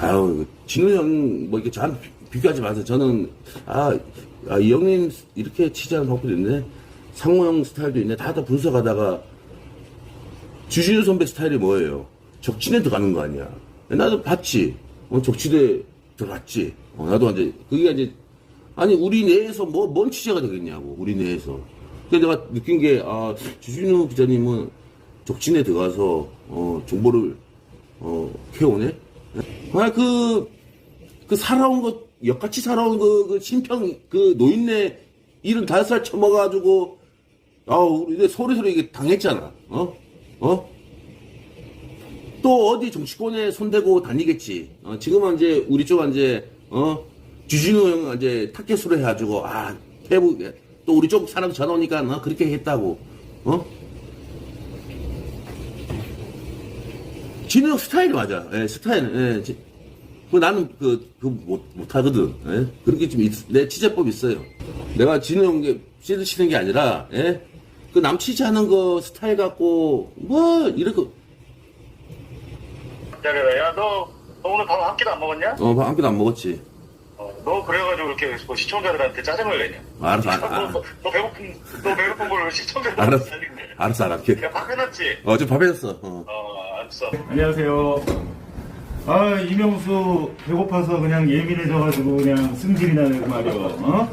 아유, 진우 형, 뭐, 이렇게 저한테 비- 비교하지 마세요. 저는, 아, 아, 이 형님 이렇게 치자는 방법도 있네. 상호 형 스타일도 있네. 다 다 분석하다가, 주진우 선배 스타일이 뭐예요? 적진에 들어가는 거 아니야. 나도 봤지. 어, 적진에 들어갔지. 어, 나도 이제, 그게 이제, 아니, 우리 내에서 뭐, 뭔 취재가 되겠냐고, 우리 내에서. 근데 내가 느낀 게, 아, 주진우 기자님은 적진에 들어가서, 어, 정보를, 어, 캐오네? 아, 그, 그 살아온 것, 역같이 살아온 그, 그 신평, 그 노인네 75살 처먹어가지고, 아우, 우리 서울에서 이게 당했잖아. 어? 어? 또 어디 정치권에 손대고 다니겠지. 어, 지금은 이제 우리 쪽은 이제, 어? 주진우 형 이제 타켓으로 해가지고, 아, 대부, 또 우리 쪽 사람 전화 오니까, 어, 그렇게 했다고. 어? 진우 형 스타일이 맞아. 예, 스타일은, 예. 지- 그 나는 그, 그 못, 못하거든. 예? 그렇게 좀, 있- 내 취재법 있어요. 내가 진우 형게 씨를 치는 게 아니라, 예? 그남 취재하는 거 스타일 갖고, 뭐, 이렇게, 기다려라. 야, 너, 너 오늘 밥 한 끼도 안 먹었냐? 어, 한 끼도 안 먹었지. 어, 너 그래가지고 이렇게 뭐 시청자들한테 짜증을 내냐? 알았어, 알- 너, 알- 너, 너 배고픈, 너 배고픈 걸 시청자들한테 알았어. 짜증? 알았어, 알았게. 야, 밥 해놨지? 어, 좀 밥했어. 어. 어, 알았어. 안녕하세요. 아 이명수 배고파서 그냥 예민해져가지고 그냥 승질이 나는 말이야. 어?